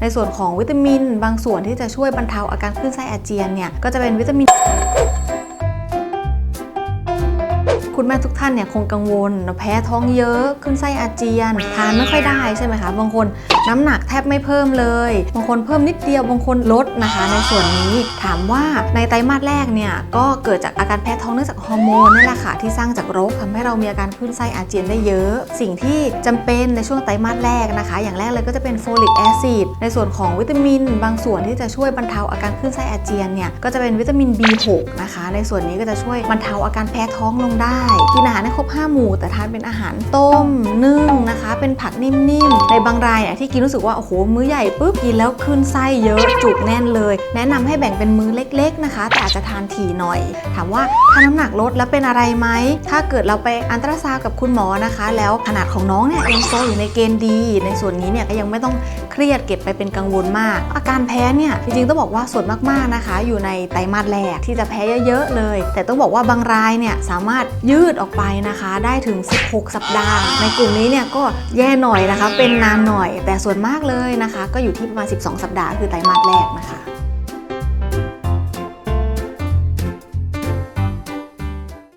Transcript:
ในส่วนของวิตามิน บางส่วนที่จะช่วยบรรเทาอาการคลื่นไส้อาเจียนเนี่ยก็จะเป็นวิตามิน คุณแม่ทุกท่านเนี่ยคงกังวลแพ้ท้องเยอะขึ้นไส้อาเจียน ทานไม่ค่อยได้ใช่ไหมคะ บางคนน้ำหนักแทบไม่เพิ่มเลย บางคนเพิ่มนิดเดียว บางคนลดนะคะ ในส่วนนี้ถามว่าในไตรมาสแรกเนี่ยก็เกิดจากอาการแพ้ท้องเนื่องจากฮอร์โมนนี่แหละค่ะที่สร้างจากรกทำให้เรามีอาการขึ้นไส้อาเจียนได้เยอะ สิ่งที่จำเป็นในช่วงไตรมาสแรกนะคะ อย่างแรกเลยก็จะเป็นโฟลิกแอซิดในส่วนของวิตามิน บางส่วนที่จะช่วยบรรเทาอาการขึ้นไส้อาเจียนเนี่ยก็จะเป็นวิตามิน B6 นะคะ ในส่วนนี้ก็จะช่วยบรรเทาอาการแพ้ท้องลงได้กินอาหารให้ครบ 5 หมู่ แต่ทานเป็นอาหารต้มนึ่งนะคะ ผักนิ่มๆ ในบางรายเนี่ยที่กินรู้สึกว่าโอ้โหมื้อใหญ่ปุ๊บกินแล้วขึ้นไส้เยอะจุกแน่นเลย แนะนำให้แบ่งเป็นมื้อเล็ก ๆนะคะ แต่อาจจะทานถี่หน่อย ถามว่าถ้าน้ำหนักลดแล้วเป็นอะไรไหมถ้าเกิดเราไปอันตราซาวกับคุณหมอนะคะ แล้วขนาดของน้องเนี่ยยังโตอยู่ในเกณฑ์ดี ในส่วนนี้เนี่ยก็ยังไม่ต้องเครียดเก็บไปเป็นกังวลมาก อาการแพ้เนี่ยจริงๆต้องบอกว่าส่วนมากๆนะคะ อยู่ในไตรมาสแรกที่จะแพ้เยอะๆเลย แต่ต้องบอกว่าบางรายเนี่ยสามารถยืดออกไปนะคะ ได้ถึง 16 สัปดาห์ ในกลุ่มนี้เนี่ยก็แย่หน่อยนะคะ เป็นนานหน่อย แต่ส่วนมากเลยนะคะ ก็อยู่ที่ประมาณ 12 สัปดาห์คือไตรมาสแรกนะคะ